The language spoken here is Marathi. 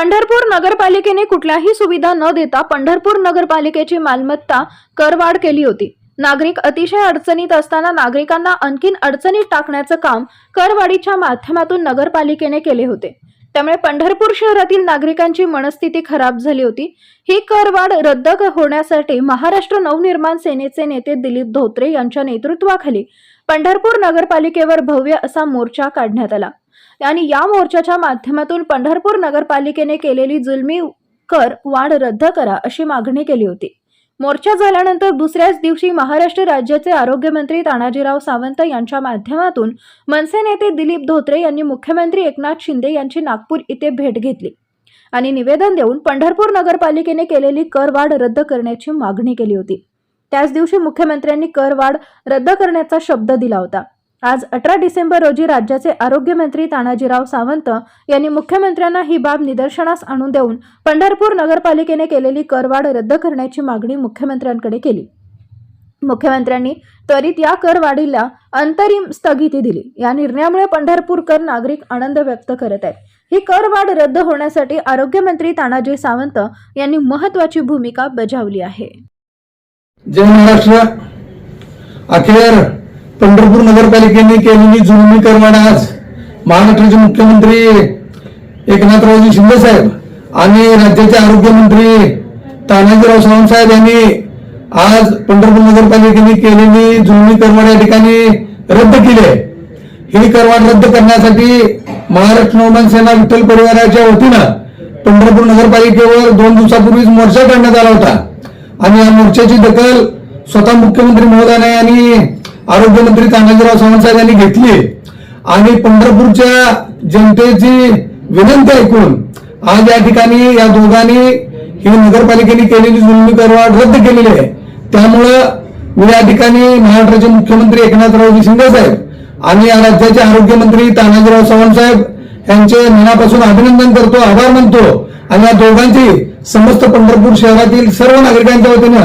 पंढरपूर नगरपालिकेने कुठल्याही सुविधा न देता पंढरपूर नगरपालिकेची मालमत्ता करवाढ केली होती. नागरिक अतिशय अडचणीत असताना नागरिकांना आणखीन अडचणीत टाकण्याचं काम करवाढीच्या माध्यमातून नगरपालिकेने केले होते. त्यामुळे पंढरपूर शहरातील नागरिकांची मनस्थिती खराब झाली होती. ही करवाढ रद्द होण्यासाठी महाराष्ट्र नवनिर्माण सेनेचे नेते दिलीप धोत्रे यांच्या नेतृत्वाखाली पंढरपूर नगरपालिकेवर भव्य असा मोर्चा काढण्यात आला. आणि या मोर्चाच्या माध्यमातून पंढरपूर नगरपालिकेने केलेली जुलमी कर वाढ रद्द करा अशी मागणी केली होती. मोर्चा झाल्यानंतर दुसऱ्याच दिवशी महाराष्ट्र राज्याचे आरोग्यमंत्री तानाजीराव सावंत यांच्या माध्यमातून मनसे नेते दिलीप धोत्रे यांनी मुख्यमंत्री एकनाथ शिंदे यांची नागपूर इथे भेट घेतली. आणि निवेदन देऊन पंढरपूर नगरपालिकेने केलेली करवाढ रद्द करण्याची मागणी केली होती. त्याच दिवशी मुख्यमंत्र्यांनी करवाढ रद्द करण्याचा शब्द दिला होता. आज अठरा डिसेंबर रोजी राज्याचे आरोग्यमंत्री तानाजीराव सावंत यांनी मुख्यमंत्र्यांना ही बाब निदर्शनास आणून देऊन पंढरपूर नगरपालिकेने केलेली करवाढ रद्द करण्याची मागणी मुख्यमंत्र्यांकडे केली. मुख्यमंत्र्यांनी त्वरित या करवाढीला अंतरिम स्थगिती दिली. या निर्णयामुळे पंढरपूरकर नागरिक आनंद व्यक्त करत आहेत. ही करवाढ रद्द होण्यासाठी आरोग्यमंत्री तानाजी सावंत यांनी महत्वाची भूमिका बजावली आहे. जय महाराष्ट्र. अखेर पंढरपूर नगरपालिकेने केलेली जुलमी करवाढ आज महाराष्ट्राचे मुख्यमंत्री एकनाथरावजी शिंदे साहेब आणि राज्याचे आरोग्यमंत्री तानाजीराव सावंत साहेब यांनी आज पंढरपूर नगरपालिकेने केलेली जुलमी करवाढ या ठिकाणी रद्द केली आहे. ही करवाड रद्द करण्यासाठी महाराष्ट्र नवमान सेना विठ्ठल परिवाराच्या वतीनं पंढरपूर नगरपालिकेवर दोन दिवसापूर्वीच मोर्चा काढण्यात आला होता. आणि या मोर्चाची दखल स्वतः मुख्यमंत्री महोदयाने आणि आरोग्यमंत्री तानाजीराव सावंत साहेब यांनी घेतली. आणि पंढरपूरच्या जनतेची विनंती ऐकून आज या ठिकाणी या दोघांनी ही नगरपालिकेने केलेली जुलमी करवाढ रद्द केलेली आहे. त्यामुळं मी या ठिकाणी महाराष्ट्राचे मुख्यमंत्री एकनाथरावजी शिंदे साहेब आणि या राज्याचे आरोग्यमंत्री तानाजीराव चव्हाण साहेब यांचे मनापासून अभिनंदन करतो आभार मानतो. आणि या दोघांची समस्त पंढरपूर शहरातील सर्व नागरिकांच्या वतीनं